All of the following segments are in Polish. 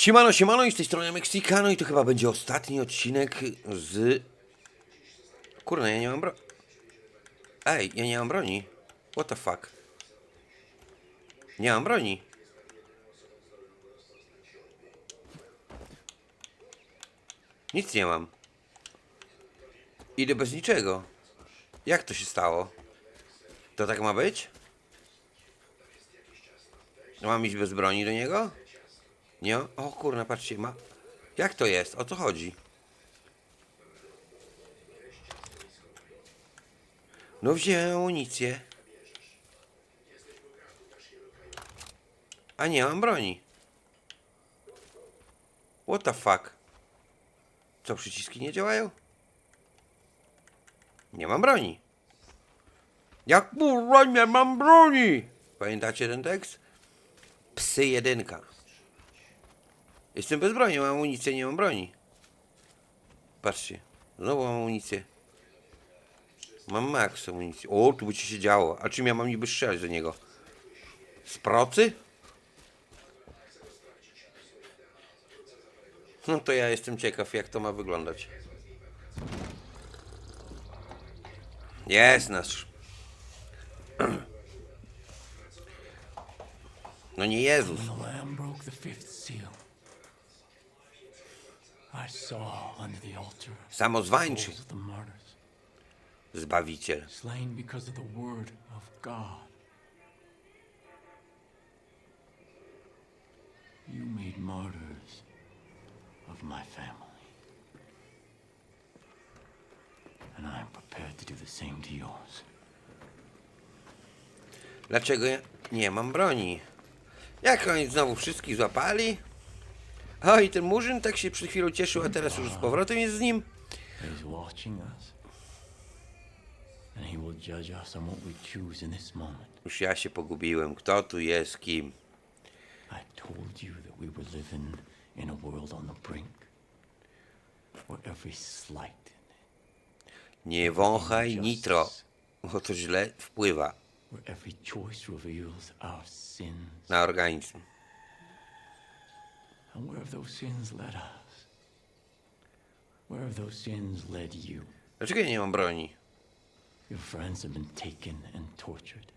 Siemano, siemano i z tej strony Mexicano i to chyba będzie ostatni odcinek z... Kurna, ja nie mam bro... Ej, ja nie mam broni. What the fuck? Nie mam broni. Nic nie mam. Idę bez niczego. Jak to się stało? To tak ma być? Mam iść bez broni do niego? Nie? O kurna, patrzcie, ma... Jak to jest? O co chodzi? No wziąłem amunicję. A nie mam broni. What the fuck? Co, przyciski nie działają? Nie mam broni. Jak kurwa nie mam broni? Pamiętacie ten tekst? Psy jedynka. Jestem bez broni, mam amunicję, nie mam broni. Patrzcie, znowu mam amunicję. Mam max amunicję. O, tu by ci się działo. A czym ja mam niby strzelać do niego? Z procy? No to ja jestem ciekaw, jak to ma wyglądać. Jest nasz. No nie Jezus. Samozwańczy Zbawiciel. You made martyrs of my family. And I am prepared to do the same to yours. Dlaczego ja nie mam broni? Jak oni znowu wszystkich złapali? O, i ten murzyn tak się przed chwilą cieszył, a teraz już z powrotem jest z nim. He's watching us. And he will judge us on what we choose in this moment. Już ja się pogubiłem. Kto tu jest kim? I told you that we were living in a world on the brink where every slight, Nie wąchaj nitro, bo to źle wpływa na organizm. And where have those sins led us? Where have those sins led you? Dlaczego ja nie mam broni? Your friends have been taken and tortured,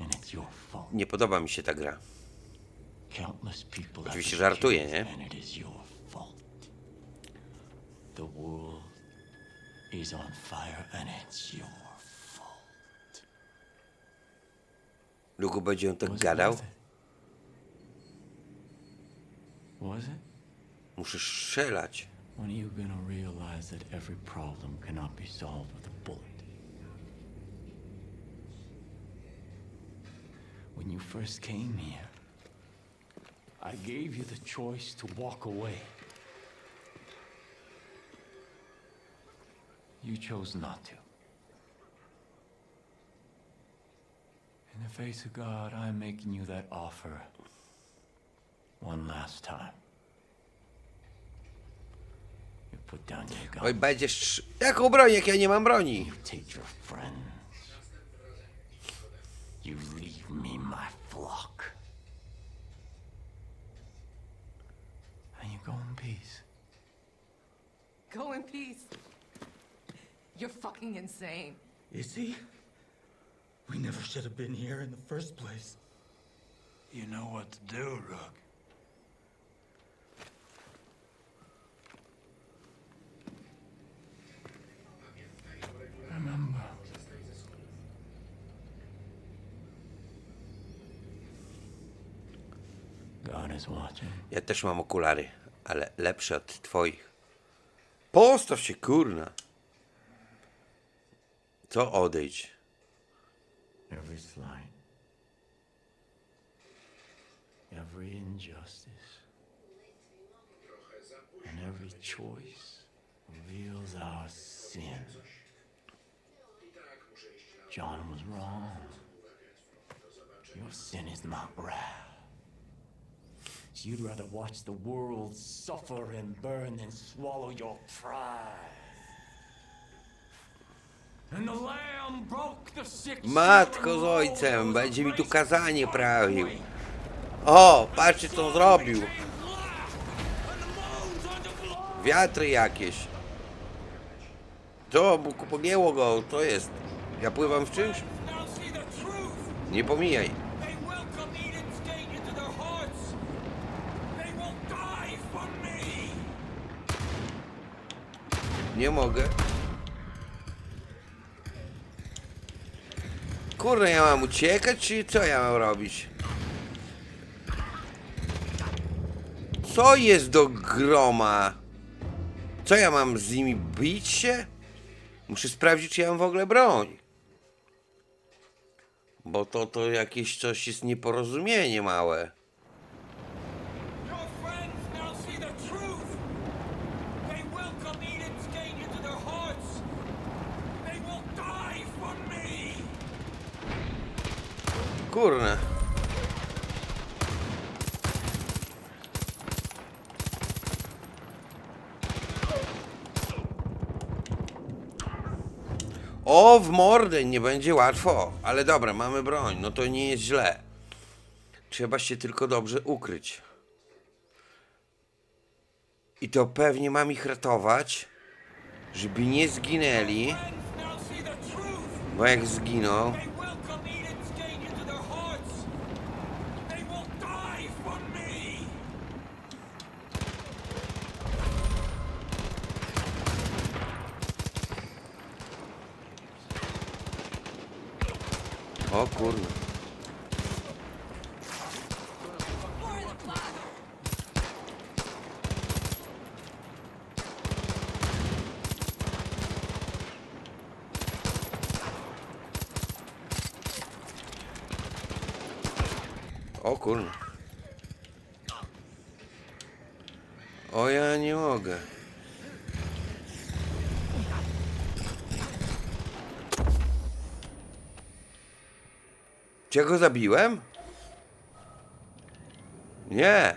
and it's your fault. Nie podoba mi się ta gra. Countless people Oczywiście żartuję, nie? and it is your fault. The world is on fire, and it's your fault. Będzie on tak gadał? Was it? Muszę strzelać. When are you gonna realize that every problem cannot be solved with a bullet? When you first came here, I gave you the choice to walk away. You chose not to. In the face of God, I'm making you that offer one last time. You put down your gun. Oj, będziesz... strz- Jaką broń, jak ja nie mam broni? You take your friends. You leave me my flock. And you go in peace. Go in peace. You're fucking insane. Is he? We never should have been here in the first place. You know what to do, Rook. Ja też mam okulary, ale lepsze od twoich. Postaw się, kurna. Co odejdź? Every slight, every injustice, and every choice reveals our sin. John was wrong. Your sin is not wrath. You'd rather watch the world suffer and burn than swallow your pride. Matko z ojcem, będzie mi tu kazanie prawił. O, patrzcie co zrobił. Wiatry jakieś. Buku, pogięło go, co jest? Ja pływam w czymś? Nie pomijaj. Nie mogę. Kurde, ja mam uciekać, czy co ja mam robić? Co jest do groma? Co ja mam z nimi bić się? Muszę sprawdzić, czy ja mam w ogóle broń. Bo to, to jakieś coś jest nieporozumienie małe. Kurne. O, w mordę, nie będzie łatwo. Ale dobra, mamy broń, no to nie jest źle. Trzeba się tylko dobrze ukryć. I to pewnie mam ich ratować, żeby nie zginęli, bo jak zginą, O kurno. O kurno. O ja nie mogę. Czy ja go zabiłem? Nie.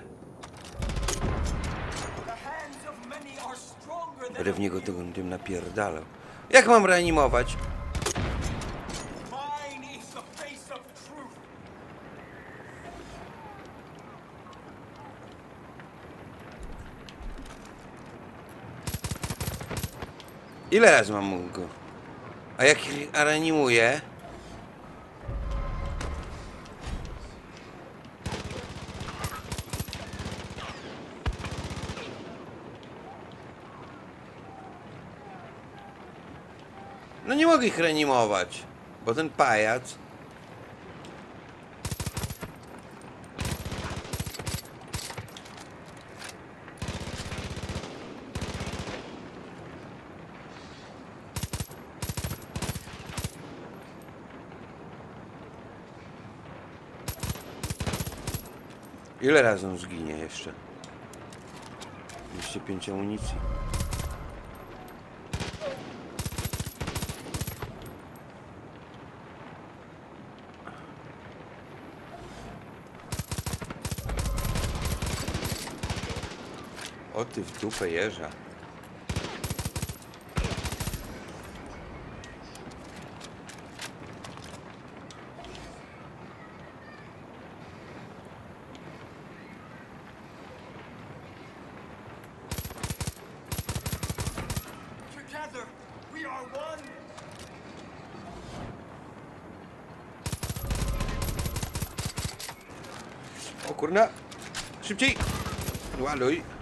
Będę w niego tym, tym napierdalał. Jak mam reanimować? Ile razy mam go? A jak reanimuję? Mogę ich reanimować, bo ten pajac... Ile razy on zginie jeszcze? 205 amunicji. Ty w dupę jeża. O kurna! Szybciej! Łaluj!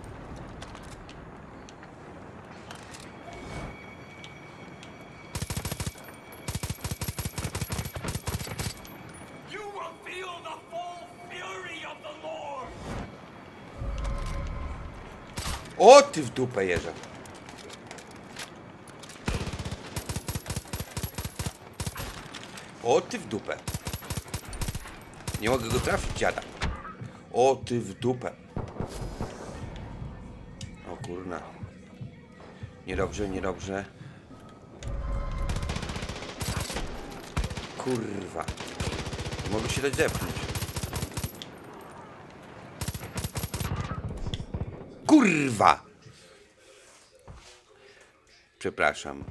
O ty w dupę jeża! O ty w dupę! Nie mogę go trafić, dziada. O ty w dupę! O kurna. Niedobrze, niedobrze. Kurwa. Nie mogę się dać zepchnąć. Kurwa! Przepraszam.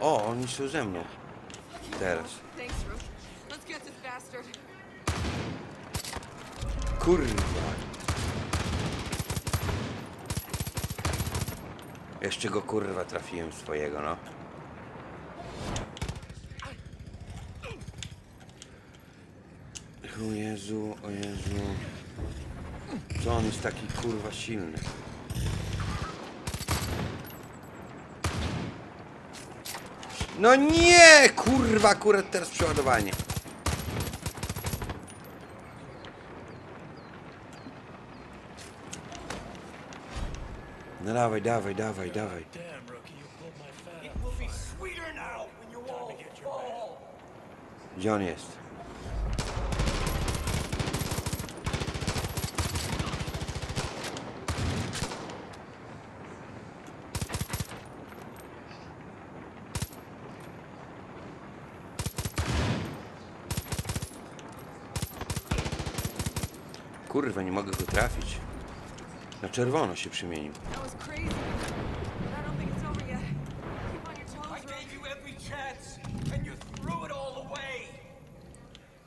O, oni są ze mną. Teraz. Kurwa. Jeszcze go kurwa trafiłem swojego, no. O Jezu, o Jezu. Co on jest taki kurwa silny? No nie! Kurwa, akurat teraz przeładowanie. No dawaj, dawaj, dawaj, dawaj. Gdzie on jest? Kurwa, nie mogę go trafić. Na czerwono się przemienił. That was crazy. But I don't think it's over yet. Keep on your I toes, Rook. gave you every chance, and you threw it all away.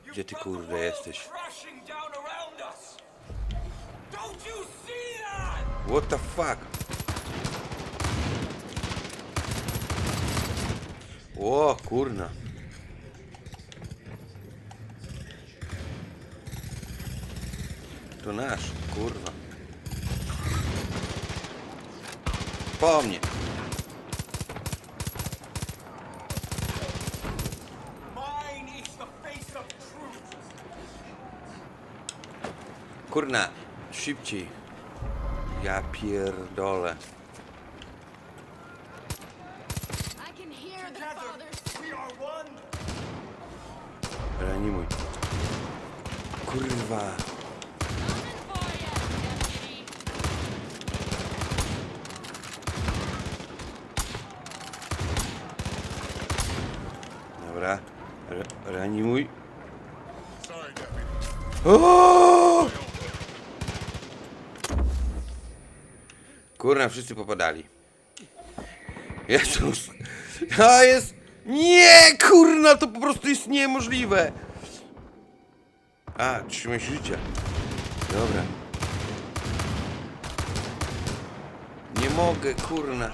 You Gdzie ty, brought the kurde, world jesteś? crashing down around us. Don't you see that? What the fuck? O, kurna. To nasz, kurwa. Po mnie. Kurna, szybciej. Ja pierdolę. I can hear the Together, father's we are one. Reanimuj. Kurwa. coming for you, deputy. Dobra. Re reanimuj. O! Kurna, wszyscy popadali. Jezus. A jest... Nie, kurna, to po prostu jest niemożliwe. A, trzymaj się życia. Dobra. Nie mogę, kurna.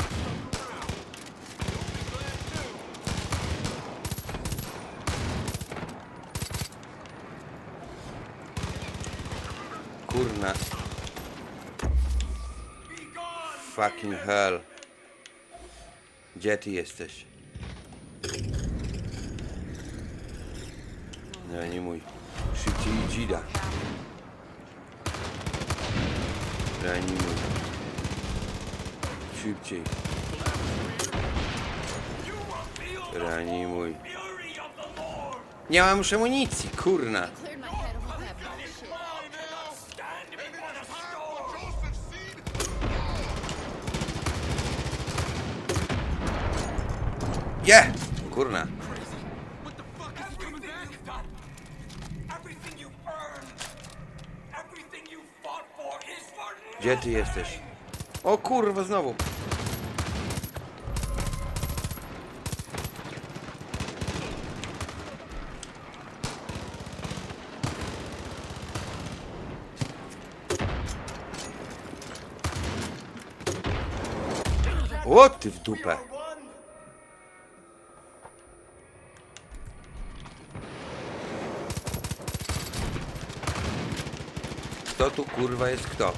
Kurna. Fucking hell. Gdzie ty jesteś? No nie mój. Szybciej dzida. Reanimuj. Szybciej. Reanimuj. Fury of the Lord. Nie mam już amunicji, kurna. Is for Gdzie ty jesteś? O kurwa, znowu. O ty w. Kto tu kurwa jest kto?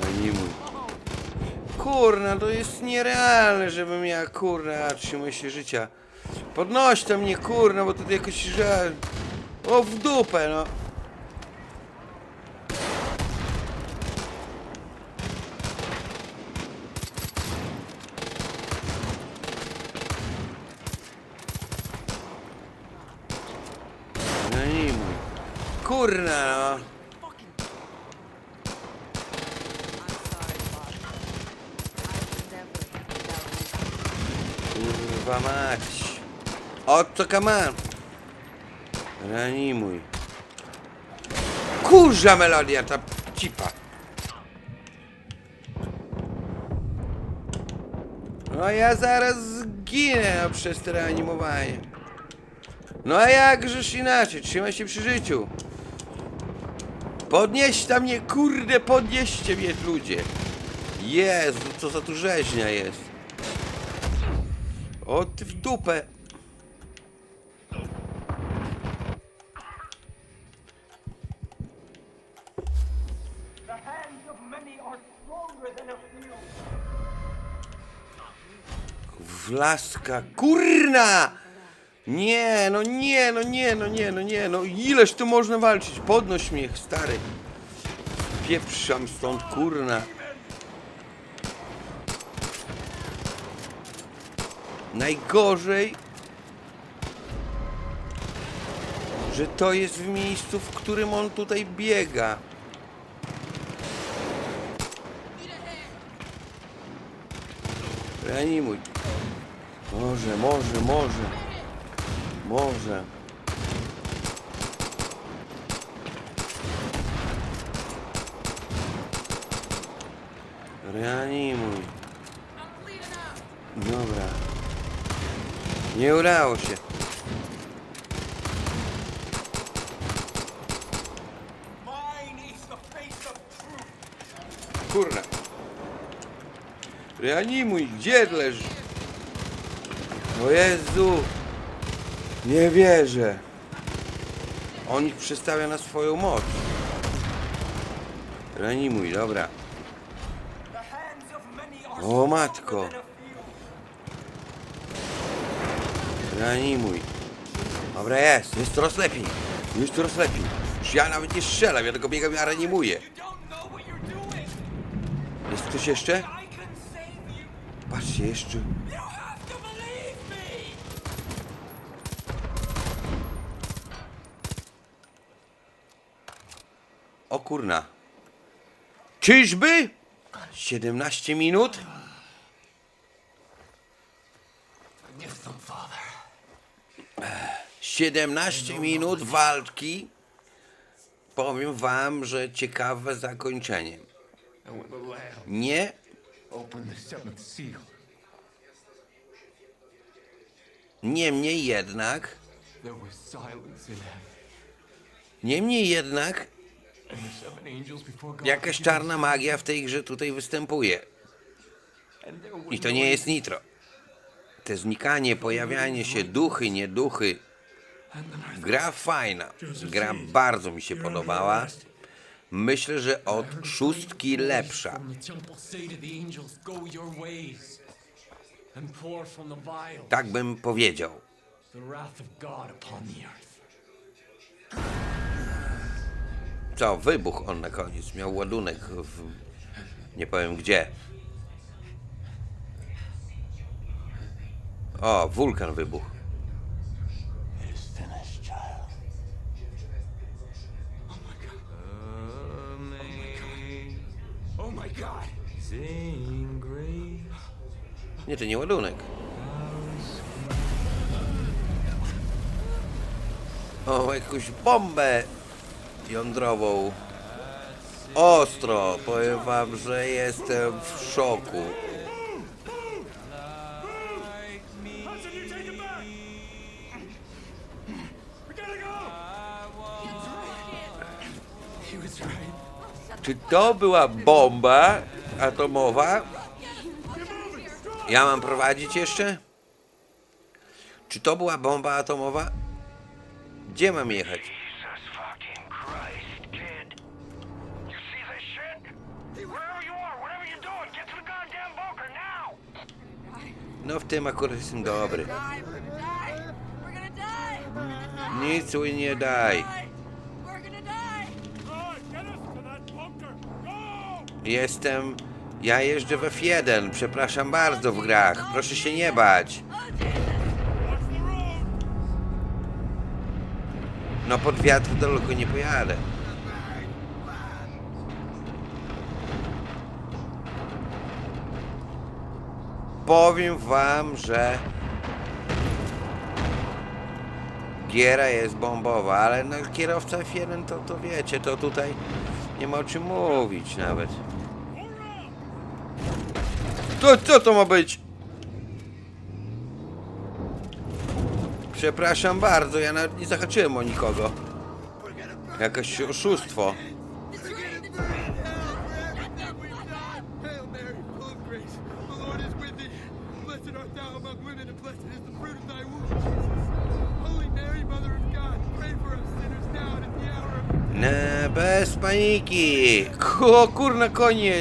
No nie mój. Kurna, to jest nierealne, żebym ja, kurna, trzymaj się życia. Podnoś to mnie, kurna, bo to jakoś żal. O, w dupę. No nie mój. Kurna, no. Kurwa mać. O kaman? Reanimuj. Kurza melodia ta cipa. No ja zaraz zginę przez to reanimowanie. No a jakżeż inaczej, trzymaj się przy życiu. Podnieście mnie, kurde, podnieście mnie ludzie. Jezu, co za tu rzeźnia jest. O ty w dupę. Wlaska, kurna! Nie, no nie, no nie, no nie, no nie, no ileż tu można walczyć? Podnoś mnie, stary. Pieprzam stąd, kurna. Najgorzej, że to jest w miejscu, w którym on tutaj biega. Reanimuj. Może, może, może. Może. Reanimuj. Dobra. Nie udało się. Kurna. Reanimuj, gdzie leży? O Jezu. Nie wierzę. On ich przestawia na swoją moc. Reanimuj, dobra. O matko. than a few. Reanimuj. Dobra, jest. Jest coraz lepiej. Jest coraz lepiej. Już ja nawet nie strzelam, ja tylko biegam i reanimuję. You're doing. Jest ktoś jeszcze? Patrzcie, jeszcze. O kurna. Czyżby? 17 minut? 17 minut walki. Powiem wam, że ciekawe zakończenie. Nie, niemniej jednak, niemniej jednak jakaś czarna magia w tej grze tutaj występuje. I to nie jest nitro. Te znikanie, pojawianie się, duchy, nie Gra fajna. Gra bardzo mi się podobała. Myślę, że od szóstki lepsza. Tak bym powiedział. Co, wybuch on na koniec. Miał ładunek w... Nie powiem gdzie. O, wulkan wybuchł. Nie, to nie ładunek. O, jakąś bombę jądrową. Ostro. Powiem wam, że jestem w szoku. He was right. Czy to była bomba atomowa? Ja mam prowadzić jeszcze? Czy to była bomba atomowa? Gdzie mam jechać? No w tym akurat jestem dobry. Nic mi nie daj. Jestem... Ja jeżdżę w F1, przepraszam bardzo w grach. Proszę się nie bać. No pod wiatr daleko nie pojadę. Powiem wam, że Giera jest bombowa, ale no kierowca F1 to, to wiecie, to tutaj nie ma o czym mówić nawet. To co to ma być? Przepraszam bardzo, ja nawet nie zahaczyłem o nikogo. Jakieś oszustwo. Nie, bez paniki. O kurna konie.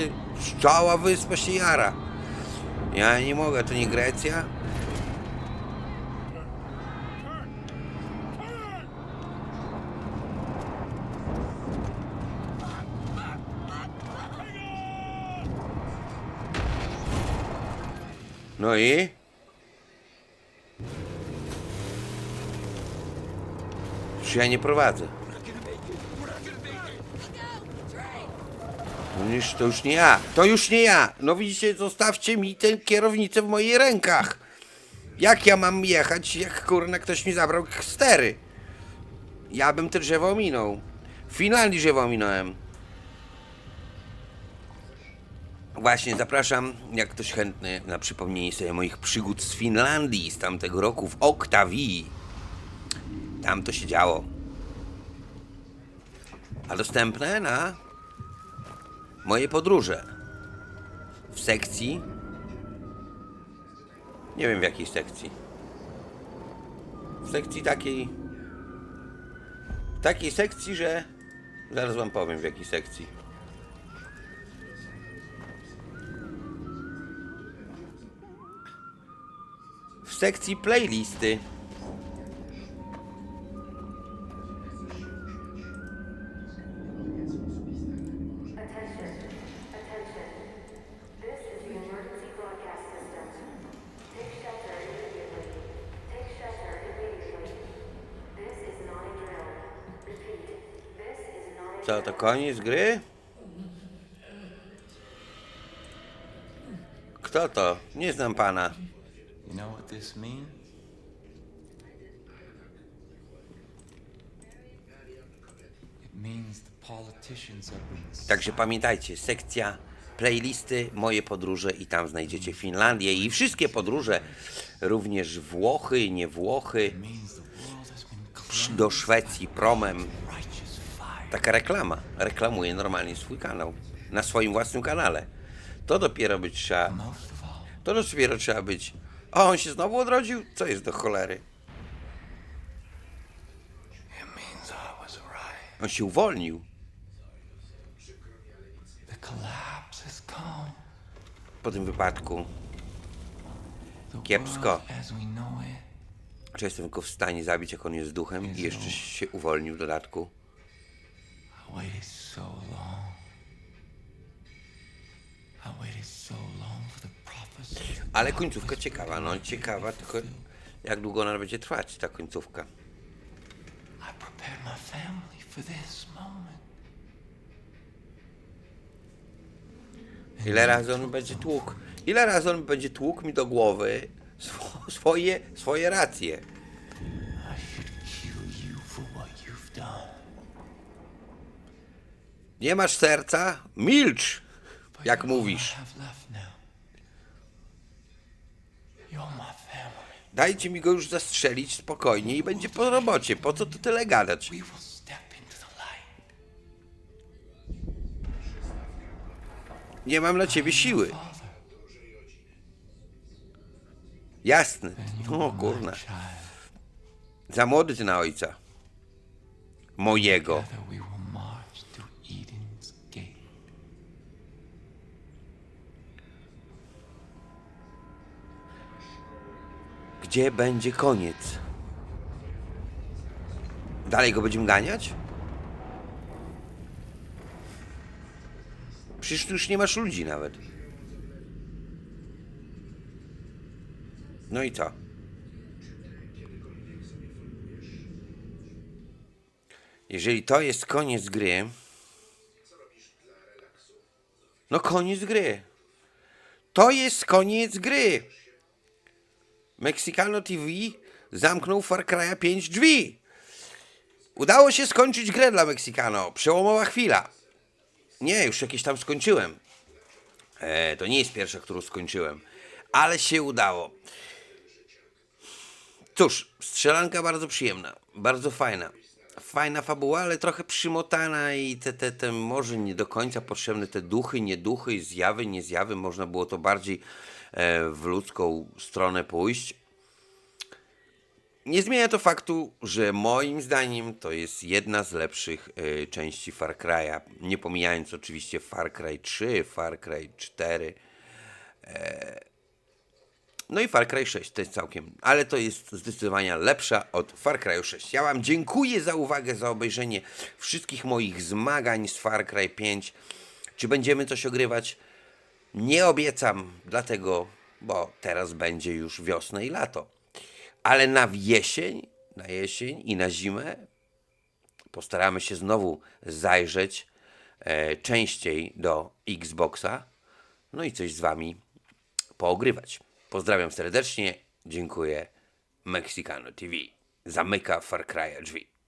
Cała wyspa się jara. Ja nie mogę, to nie Grecja? No i? Czy ja nie prowadzę? No już, to już nie ja. To już nie ja. No widzicie, zostawcie mi tę kierownicę w moich rękach. Jak ja mam jechać, jak kurna ktoś mi zabrał stery? Ja bym te drzewo minął. W Finlandii drzewo minąłem. Właśnie, zapraszam, jak ktoś chętny na przypomnienie sobie moich przygód z Finlandii z tamtego roku w Oktawii. Tam to się działo. A dostępne na moje podróże w sekcji. Nie wiem w jakiej sekcji. W sekcji takiej. Takiej sekcji, że. Zaraz wam powiem w jakiej sekcji. W sekcji playlisty. Co to koniec gry? Kto to? Nie znam pana. You know what this means? It means the politicians have been Także pamiętajcie, sekcja playlisty, moje podróże i tam znajdziecie Finlandię i wszystkie podróże, również Włochy, nie Włochy, means the world has been sz- cleansed do Szwecji promem. Taka reklama. Reklamuje normalnie swój kanał. Na swoim własnym kanale. To dopiero być trzeba. To dopiero trzeba być. O, on się znowu odrodził? Co jest do cholery? On się uwolnił. Po tym wypadku. Kiepsko. Czy jestem go w stanie zabić, jak on jest duchem i jeszcze się uwolnił w dodatku? I waited so long. I waited so long for the prophecy. Ale końcówka ciekawa, no ciekawa, tylko jak długo ona będzie trwać, ta końcówka. I prepared my family for this moment. Ile razy on będzie tłukł? Ile razy on będzie tłukł mi do głowy swo- swoje, swoje racje? Nie masz serca? Milcz! Jak mówisz. Dajcie mi go już zastrzelić spokojnie i będzie po robocie. Po co tu tyle gadać? Nie mam dla ciebie siły. Jasne. O kurna. Za młody ty na ojca. Mojego. Gdzie będzie koniec? Dalej go będziemy ganiać? Przecież tu już nie masz ludzi nawet. No i co? Jeżeli to jest koniec gry. No koniec gry. To jest koniec gry. Mexicano TV zamknął Far Cry'a 5 drzwi. Udało się skończyć grę dla Meksykano. Przełomowa chwila. Nie, już jakieś tam skończyłem. E, to nie jest pierwsza, którą skończyłem. Ale się udało. Cóż, strzelanka bardzo przyjemna, bardzo fajna. Fajna fabuła, ale trochę przymotana i te, te, te może nie do końca potrzebne te duchy, nieduchy, zjawy, niezjawy. Można było to bardziej w ludzką stronę pójść. Nie zmienia to faktu, że moim zdaniem to jest jedna z lepszych e, części Far Cry'a. Nie pomijając oczywiście Far Cry 3, Far Cry 4. No i Far Cry 6 to jest całkiem, ale to jest zdecydowanie lepsza od Far Cry 6. Ja Wam dziękuję za uwagę, za obejrzenie wszystkich moich zmagań z Far Cry 5. Czy będziemy coś ogrywać? Nie obiecam, dlatego, bo teraz będzie już wiosna i lato. Ale na jesień, na jesień i na zimę postaramy się znowu zajrzeć e, częściej do Xboxa. No i coś z Wami poogrywać. Pozdrawiam serdecznie, dziękuję. Mexicano TV zamyka Far Cry drzwi.